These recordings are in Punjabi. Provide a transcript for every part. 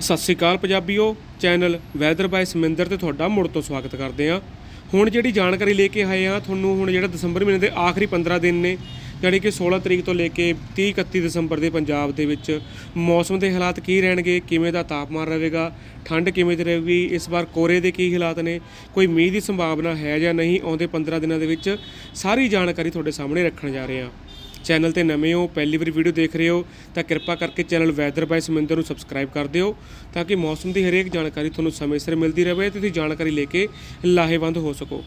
ਸਤਿ ਸ੍ਰੀ ਅਕਾਲ ਪੰਜਾਬੀਓ, ਚੈਨਲ ਵੈਦਰ ਬਾਈ ਸਮਿੰਦਰ ਤੇ ਤੁਹਾਡਾ ਮੁੜ ਤੋਂ ਸਵਾਗਤ ਕਰਦੇ ਆ ਹੁਣ ਜਿਹੜੀ ਜਾਣਕਾਰੀ ਲੈ ਕੇ ਆਏ ਆ ਤੁਹਾਨੂੰ ਹੁਣ ਜਿਹੜਾ ਦਸੰਬਰ ਮਹੀਨੇ ਦੇ ਆਖਰੀ 15 ਦਿਨ ਨੇ ਜਾਣੀ ਕਿ 16 ਤਰੀਕ ਤੋਂ ਲੈ ਕੇ 30 31 ਦਸੰਬਰ ਦੇ ਪੰਜਾਬ ਦੇ ਵਿੱਚ ਮੌਸਮ ਦੇ ਹਾਲਾਤ ਕੀ ਰਹਿਣਗੇ, ਕਿਵੇਂ ਦਾ ਤਾਪਮਾਨ ਰਹੇਗਾ, ਠੰਡ ਕਿਵੇਂ ਦੀ ਰਹੇਗੀ, ਇਸ ਵਾਰ ਕੋਰੇ ਦੇ ਕੀ ਹਾਲਾਤ ਨੇ, ਕੋਈ ਮੀਂਹ ਦੀ ਸੰਭਾਵਨਾ ਹੈ ਜਾਂ ਨਹੀਂ, ਆਉਂਦੇ 15 ਦਿਨਾਂ ਦੇ ਵਿੱਚ ਸਾਰੀ ਜਾਣਕਾਰੀ ਤੁਹਾਡੇ ਸਾਹਮਣੇ ਰੱਖਣ ਜਾ ਰਹੇ ਹਾਂ। ਚੈਨਲ ਤੇ ਨਵੇਂ ਹੋ, ਪਹਿਲੀ ਵਾਰੀ ਵੀਡੀਓ ਦੇਖ ਰਹੇ ਹੋ, ਤਾਂ ਕਿਰਪਾ ਕਰਕੇ ਚੈਨਲ ਵੈਦਰ ਬਾਈ ਸਮਿੰਦਰ ਨੂੰ ਸਬਸਕ੍ਰਾਈਬ ਕਰ ਦਿਓ, ਤਾਂ ਕਿ ਮੌਸਮ ਦੀ ਹਰੇਕ ਜਾਣਕਾਰੀ ਤੁਹਾਨੂੰ ਸਮੇਂ ਸਿਰ ਮਿਲਦੀ ਰਹੇ ਤੇ ਤੁਸੀਂ ਜਾਣਕਾਰੀ ਲੈ ਕੇ ਲਾਹੇਵੰਦ ਹੋ ਸਕੋ।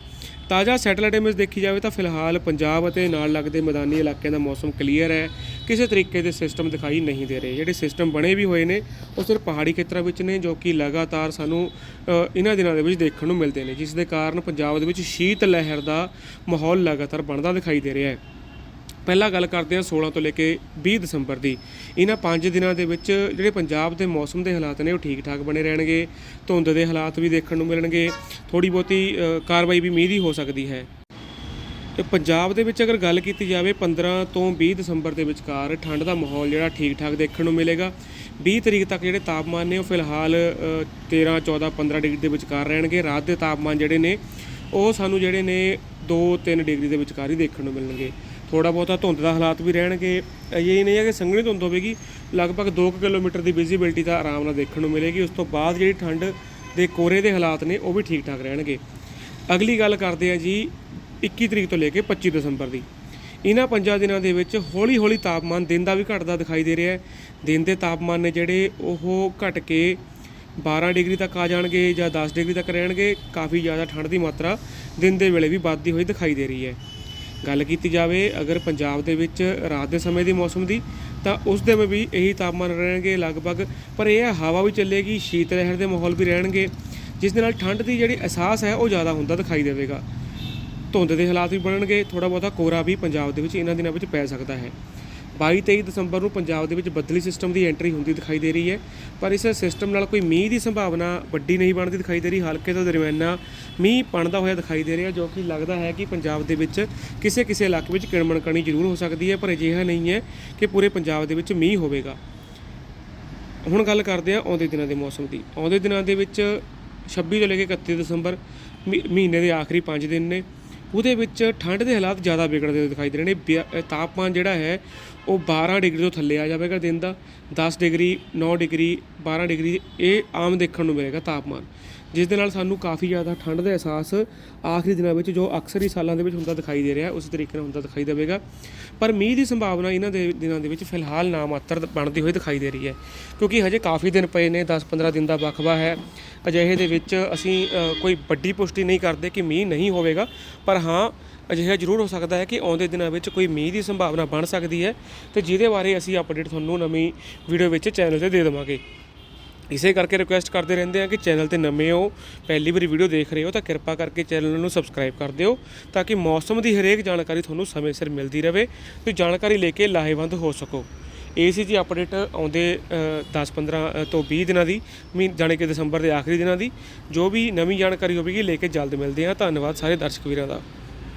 ਤਾਜ਼ਾ ਸੈਟੇਲਾਈਟ ਇਮੇਜ ਦੇਖੀ ਜਾਵੇ ਤਾਂ ਫਿਲਹਾਲ ਪੰਜਾਬ ਅਤੇ ਨਾਲ ਲੱਗਦੇ ਮੈਦਾਨੀ ਇਲਾਕਿਆਂ ਦਾ ਮੌਸਮ ਕਲੀਅਰ ਹੈ। ਕਿਸੇ ਤਰੀਕੇ ਦੇ ਸਿਸਟਮ ਦਿਖਾਈ ਨਹੀਂ ਦੇ ਰਹੇ। ਜਿਹੜੇ ਸਿਸਟਮ ਬਣੇ ਵੀ ਹੋਏ ਨੇ, ਉਹ ਸਿਰਫ ਪਹਾੜੀ ਖੇਤਰਾਂ ਵਿੱਚ ਨੇ, ਜੋ ਕਿ ਲਗਾਤਾਰ ਸਾਨੂੰ ਇਹਨਾਂ ਦਿਨਾਂ ਦੇ ਵਿੱਚ ਦੇਖਣ ਨੂੰ ਮਿਲਦੇ ਨੇ, ਜਿਸ ਦੇ ਕਾਰਨ ਪੰਜਾਬ ਦੇ ਵਿੱਚ ਸ਼ੀਤ ਲਹਿਰ ਦਾ ਮਾਹੌਲ ਲਗਾਤਾਰ ਬਣਦਾ ਦਿਖਾਈ ਦੇ ਰਿਹਾ ਹੈ। ਪਹਿਲਾਂ ਗੱਲ ਕਰਦੇ ਹਾਂ 16 ਤੋਂ ਲੈ ਕੇ 20 ਦਸੰਬਰ ਦੀ। ਇਹਨਾਂ 5 ਦਿਨਾਂ ਦੇ ਵਿੱਚ ਜਿਹੜੇ ਪੰਜਾਬ ਦੇ ਮੌਸਮ ਦੇ ਹਾਲਾਤ ਨੇ ਉਹ ਠੀਕ ਠਾਕ ਬਣੇ ਰਹਿਣਗੇ ਧੁੰਦ ਦੇ ਹਾਲਾਤ ਵੀ ਦੇਖਣ ਨੂੰ ਮਿਲਣਗੇ ਥੋੜੀ ਬਹੁਤੀ ਕਾਰਵਾਈ ਵੀ ਮੀਂਹ ਦੀ ਹੋ ਸਕਦੀ ਹੈ। ਤੇ ਪੰਜਾਬ ਦੇ ਵਿੱਚ ਅਗਰ ਗੱਲ ਕੀਤੀ ਜਾਵੇ 15 ਤੋਂ 20 ਦਸੰਬਰ ਦੇ ਵਿਚਕਾਰ ਠੰਡ ਦਾ ਮਾਹੌਲ ਜਿਹੜਾ ਠੀਕ ਠਾਕ ਦੇਖਣ ਨੂੰ ਮਿਲੇਗਾ। 20 ਤਰੀਕ ਤੱਕ ਜਿਹੜੇ ਤਾਪਮਾਨ ਨੇ ਉਹ ਫਿਲਹਾਲ ਅ, 13 14 15 ਡਿਗਰੀ ਦੇ ਵਿਚਕਾਰ ਰਹਿਣਗੇ। ਰਾਤ ਦੇ ਤਾਪਮਾਨ ਜਿਹੜੇ ਨੇ ਉਹ ਸਾਨੂੰ ਜਿਹੜੇ ਨੇ 2-3 ਡਿਗਰੀ ਦੇ ਵਿਚਕਾਰ ਹੀ ਦੇਖਣ ਨੂੰ ਮਿਲਣਗੇ। ਥੋੜਾ ਬਹੁਤਾ ਧੁੰਦ ਦਾ ਹਾਲਾਤ ਵੀ ਰਹਿਣਗੇ। ਇਹ ਨਹੀਂ ਹੈ ਕਿ ਸੰਘਣੀ ਧੁੰਦ ਹੋਵੇਗੀ। ਲਗਭਗ 2 ਕਿਲੋਮੀਟਰ ਦੀ ਵਿਜ਼ਿਬਿਲਟੀ ਤਾਂ ਆਰਾਮ ਨਾਲ ਦੇਖਣ ਨੂੰ ਮਿਲੇਗੀ। ਉਸ ਤੋਂ ਬਾਅਦ ਜਿਹੜੀ ਠੰਡ ਦੇ ਕੋਰੇ ਦੇ ਹਾਲਾਤ ਨੇ, ਉਹ ਵੀ ਠੀਕ ਠਾਕ ਰਹਿਣਗੇ। ਅਗਲੀ ਗੱਲ ਕਰਦੇ ਹਾਂ ਜੀ 21 ਤਰੀਕ ਤੋਂ ਲੈ ਕੇ 25 ਦਸੰਬਰ ਦੀ। ਇਹਨਾਂ ਪੰਜਾਂ ਦਿਨਾਂ ਦੇ ਵਿੱਚ ਹੌਲੀ ਹੌਲੀ ਤਾਪਮਾਨ ਦਿਨ ਦਾ ਵੀ ਘਟਦਾ ਦਿਖਾਈ ਦੇ ਰਿਹਾ ਹੈ। ਦਿਨ ਦੇ ਤਾਪਮਾਨ ਨੇ ਜਿਹੜੇ ਉਹ ਘਟ ਕੇ 12 ਡਿਗਰੀ ਤੱਕ ਆ ਜਾਣਗੇ ਜਾਂ 10 ਡਿਗਰੀ ਤੱਕ ਰਹਿਣਗੇ। ਕਾਫੀ ਜ਼ਿਆਦਾ ਠੰਡ ਦੀ ਮਾਤਰਾ ਦਿਨ ਦੇ ਵੇਲੇ ਵੀ ਵੱਧਦੀ ਹੋਈ ਦਿਖਾਈ ਦੇ ਰਹੀ ਹੈ। ਗੱਲ ਕੀਤੀ ਜਾਵੇ ਅਗਰ ਪੰਜਾਬ ਦੇ ਵਿੱਚ ਰਾਤ ਦੇ ਸਮੇਂ ਦੀ ਮੌਸਮ ਦੀ, ਤਾਂ ਉਸ ਦੇ ਵਿੱਚ ਵੀ ਇਹੀ ਤਾਪਮਾਨ ਰਹਿਣਗੇ ਲਗਭਗ, ਪਰ ਇਹ ਹੈ ਹਵਾ ਵੀ ਚੱਲੇਗੀ, ਸ਼ੀਤ ਲਹਿਰ ਦੇ ਮਾਹੌਲ ਵੀ ਰਹਿਣਗੇ, ਜਿਸ ਦੇ ਨਾਲ ਠੰਡ ਦੀ ਜਿਹੜੀ ਅਹਿਸਾਸ ਹੈ ਉਹ ਜ਼ਿਆਦਾ ਹੁੰਦਾ ਦਿਖਾਈ ਦੇਵੇਗਾ। ਧੁੰਦ ਦੇ ਹਾਲਾਤ ਵੀ ਬਣਨਗੇ ਥੋੜਾ ਬਹੁਤਾ ਕੋਰਾ ਵੀ ਪੰਜਾਬ ਦੇ ਵਿੱਚ ਇਹਨਾਂ ਦਿਨਾਂ ਵਿੱਚ ਪੈ ਸਕਦਾ ਹੈ। 22 23 ਦਸੰਬਰ ਨੂੰ ਪੰਜਾਬ ਦੇ ਵਿੱਚ ਬੱਦਲੀ ਸਿਸਟਮ ਦੀ ਐਂਟਰੀ ਹੁੰਦੀ ਦਿਖਾਈ ਦੇ ਰਹੀ ਹੈ। ਪਰ ਇਸ ਸਿਸਟਮ ਨਾਲ ਕੋਈ ਮੀਂਹ ਦੀ ਸੰਭਾਵਨਾ ਵੱਡੀ ਨਹੀਂ ਬਣਦੀ ਦਿਖਾਈ ਦੇ ਰਹੀ। ਹਲਕੇ ਤੋਂ ਦਰਮਿਆਨਾ ਮੀਂਹ ਪਣਦਾ ਹੋਇਆ ਦਿਖਾਈ ਦੇ ਰਿਹਾ, ਜੋ ਕਿ ਲੱਗਦਾ ਹੈ ਕਿ ਪੰਜਾਬ ਦੇ ਵਿੱਚ ਕਿਸੇ ਕਿਸੇ ਇਲਾਕੇ ਵਿੱਚ ਕਿਣਮਣ ਕਣੀ ਜ਼ਰੂਰ ਹੋ ਸਕਦੀ ਹੈ, ਪਰ ਅਜਿਹਾ ਨਹੀਂ ਹੈ ਕਿ ਪੂਰੇ ਪੰਜਾਬ ਦੇ ਵਿੱਚ ਮੀਂਹ ਹੋਵੇਗਾ। ਹੁਣ ਗੱਲ ਕਰਦੇ ਹਾਂ ਆਉਂਦੇ ਦਿਨਾਂ ਦੇ ਮੌਸਮ ਦੀ। ਆਉਂਦੇ ਦਿਨਾਂ ਦੇ ਵਿੱਚ 26 ਤੋਂ ਲੈ ਕੇ 31 ਦਸੰਬਰ ਮਹੀ- ਮਹੀਨੇ ਦੇ ਆਖਰੀ 5 ਦਿਨ ਨੇ। ਉਹਦੇ ਵਿੱਚ ਠੰਡ ਦੇ ਹਾਲਾਤ ਜ਼ਿਆਦਾ ਵਿਗੜਦੇ ਹੋਏ ਦਿਖਾਈ ਦੇ ਰਹੇ ਨੇ। ਬਿਆ- ਤਾਪਮਾਨ ਜਿਹੜਾ ਹੈ, ਉਹ 12 ਡਿਗਰੀ ਤੋਂ ਥੱਲੇ ਆ ਜਾਵੇਗਾ ਦਿਨ ਦਾ। 10 ਡਿਗਰੀ 9 ਡਿਗਰੀ 12 ਡਿਗਰੀ, ਇਹ ਆਮ ਦੇਖਣ ਨੂੰ ਮਿਲੇਗਾ ਤਾਪਮਾਨ। ਜਿਸ ਦੇ ਨਾਲ ਸਾਨੂੰ ਕਾਫੀ ਜ਼ਿਆਦਾ ਠੰਡ ਦਾ ਅਹਿਸਾਸ ਆਖਰੀ ਦਿਨਾਂ ਵਿੱਚ, ਜੋ ਅਕਸਰ ਹੀ ਸਾਲਾਂ ਦੇ ਵਿੱਚ ਹੁੰਦਾ ਦਿਖਾਈ ਦੇ ਰਿਹਾ, ਉਸ ਤਰੀਕੇ ਨਾਲ ਹੁੰਦਾ ਦਿਖਾਈ ਦੇਵੇਗਾ। ਪਰ ਮੀਂਹ ਦੀ ਸੰਭਾਵਨਾ ਇਹਨਾਂ ਦੇ ਦਿਨਾਂ ਦੇ ਵਿੱਚ ਫਿਲਹਾਲ ਨਾ ਮਾਤਰ ਬਣਦੀ ਹੋਈ ਦਿਖਾਈ ਦੇ ਰਹੀ ਹੈ, ਕਿਉਂਕਿ ਹਜੇ ਕਾਫੀ ਦਿਨ ਪਏ ਨੇ 10-15 ਦਿਨ ਦਾ ਵਕਫਾ ਹੈ। ਅਜਿਹੇ ਦੇ ਵਿੱਚ ਅਸੀਂ ਕੋਈ ਵੱਡੀ ਪੁਸ਼ਟੀ ਨਹੀਂ ਕਰਦੇ ਕਿ ਮੀਂਹ ਨਹੀਂ ਹੋਵੇਗਾ, ਪਰ ਹਾਂ, ਅਜਿਹਾ ਜ਼ਰੂਰ ਹੋ ਸਕਦਾ ਹੈ ਕਿ ਆਉਂਦੇ ਦਿਨਾਂ ਵਿੱਚ ਕੋਈ ਮੀਂਹ ਦੀ ਸੰਭਾਵਨਾ ਬਣ ਸਕਦੀ ਹੈ ਤੇ ਜਿਹਦੇ ਬਾਰੇ ਅਸੀਂ ਅਪਡੇਟ ਤੁਹਾਨੂੰ ਨਵੀਂ ਵੀਡੀਓ ਵਿੱਚ ਚੈਨਲ ਤੇ ਦੇ ਦੇਵਾਂਗੇ। ਇਸੇ ਕਰਕੇ ਰਿਕੁਐਸਟ ਕਰਦੇ ਰਹਿੰਦੇ ਆ ਕਿ ਚੈਨਲ ਤੇ ਨਵੇਂ ਹੋ, ਪਹਿਲੀ ਵਾਰੀ ਵੀਡੀਓ ਦੇਖ ਰਹੇ ਹੋ ਤਾਂ ਕਿਰਪਾ ਕਰਕੇ ਚੈਨਲ ਨੂੰ ਸਬਸਕ੍ਰਾਈਬ ਕਰ ਦਿਓ ਤਾਂ ਕਿ ਮੌਸਮ ਦੀ ਹਰੇਕ ਜਾਣਕਾਰੀ ਤੁਹਾਨੂੰ ਸਮੇਂ ਸਿਰ ਮਿਲਦੀ ਰਹੇ ਤੁਸੀਂ ਜਾਣਕਾਰੀ ਲੈ ਕੇ ਲਾਹੇਵੰਦ ਹੋ ਸਕੋ। ਇਹ ਸੀ ਜੀ ਅਪਡੇਟ ਆਉਂਦੇ 10-15 ਤੋਂ 20 ਦਿਨਾਂ ਦੀ ਮੀ ਜਾਣੀ ਕਿ ਦਸੰਬਰ ਦੇ ਆਖਰੀ ਦਿਨਾਂ ਦੀ। ਜੋ ਵੀ ਨਵੀਂ ਜਾਣਕਾਰੀ ਹੋਵੇਗੀ, ਲੈ ਕੇ ਜਲਦ ਮਿਲਦੇ ਹਾਂ। ਧੰਨਵਾਦ ਸਾਰੇ ਦਰਸ਼ਕ ਵੀਰਾਂ ਦਾ।